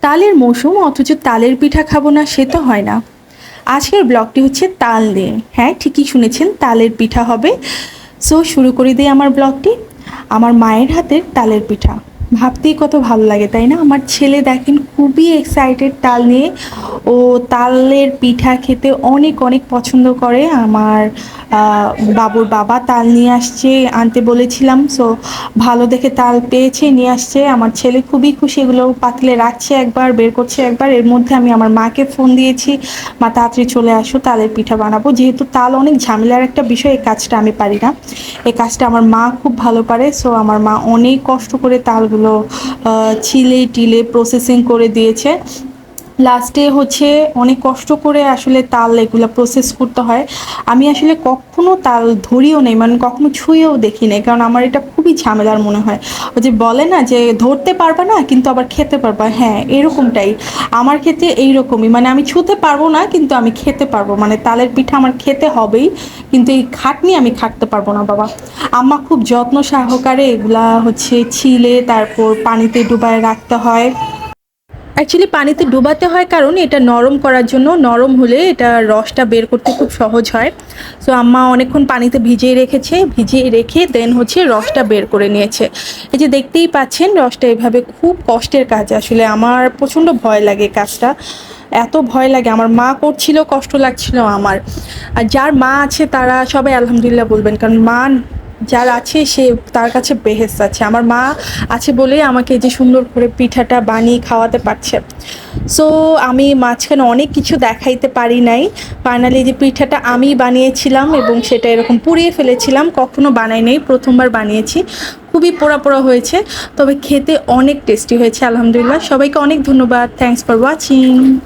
তালের মৌসুম, অথচ তালের পিঠা খাব না সে তো হয় না। আজকের ব্লগটি হচ্ছে তাল দিয়ে। হ্যাঁ ঠিকই শুনেছেন, তালের পিঠা হবে। সো শুরু করে দিই আমার ব্লগটি। আমার মায়ের হাতের তালের পিঠা। ভাবতেই কত ভালো লাগে, তাই না? আমার ছেলে দেখেন খুবই এক্সাইটেড তাল নিয়ে। ও তালের পিঠা খেতে অনেক অনেক পছন্দ করে। আমার বাবুর বাবা তাল নিয়ে আসছে, আনতে বলেছিলাম। সো ভালো দেখে তাল পেয়েছে, নিয়ে আসছে। আমার ছেলে খুবই খুশি, এগুলো পাতলে রাখছে একবার, বের করছে একবার। এর মধ্যে আমি আমার মাকে ফোন দিয়েছি, মা, তাড়াতাড়ি চলে আসো, তালের পিঠা বানাবো। যেহেতু তাল অনেক ঝামেলার একটা বিষয়, এই কাজটা আমি পারি না। এই কাজটা আমার মা খুব ভালো পারে। সো আমার মা অনেক কষ্ট করে তালগুলো ছিলে টিলে প্রসেসিং করে দিয়েছে। লাস্টে হচ্ছে অনেক কষ্ট করে আসলে তাল এগুলো প্রসেস করতে হয়। আমি আসলে কখনো তাল ধরিও নেই মানে কখনো ছুঁয়েও দেখি নাই, কারণ আমার এটা খুবই ঝামেলার মনে হয়। ওই যে বলে না যে ধরতে পারবা না, কিন্তু আবার খেতে পারবা। হ্যাঁ এরকমটাই। আমার ক্ষেত্রে এইরকমই মানে আমি ছুঁতে পারব না, কিন্তু আমি খেতে পারব। মানে তালের পিঠা আমার খেতে হবেই, কিন্তু এই খাটনি আমি খাটতে পারব না, বাবা। আম্মা খুব যত্ন সহকারে এগুলা হচ্ছে ছিলে, তারপর পানিতে ডুবায় রাখতে হয়। অ্যাকচুয়ালি পানিতে ডুবাতে হয় কারণ এটা নরম করার জন্য, নরম হলে এটা রসটা বের করতে খুব সহজ হয়। সো আম্মা অনেকক্ষণ পানিতে ভিজিয়ে রেখেছে, ভিজিয়ে রেখে দেন হচ্ছে রসটা বের করে নিয়েছে। এই যে দেখতেই পাচ্ছেন, রসটা এভাবে খুব কষ্টের কাজ। আসলে আমার প্রচণ্ড ভয় লাগে কাজটা। এত ভয় লাগে, আমার মা করছিল, কষ্ট লাগছিল আমার। আর যার মা আছে, তারা সবাই আলহামদুলিল্লাহ বলবেন, কারণ মা যার আছে, সে তার কাছে বেহেস আছে। আমার মা আছে বলে আমাকে যে সুন্দর করে পিঠাটা বানিয়ে খাওয়াতে পারছে। সো আমি মাঝখানে অনেক কিছু দেখাইতে পারি নাই। ফাইনালি যে পিঠাটা আমি বানিয়েছিলাম এবং সেটা এরকম পুড়িয়ে ফেলেছিলাম, কখনো বানাই নাই, প্রথমবার বানিয়েছি। খুবই পোড়া পোড়া হয়েছে, তবে খেতে অনেক টেস্টি হয়েছে, আলহামদুলিল্লাহ। সবাইকে অনেক ধন্যবাদ। Thanks for watching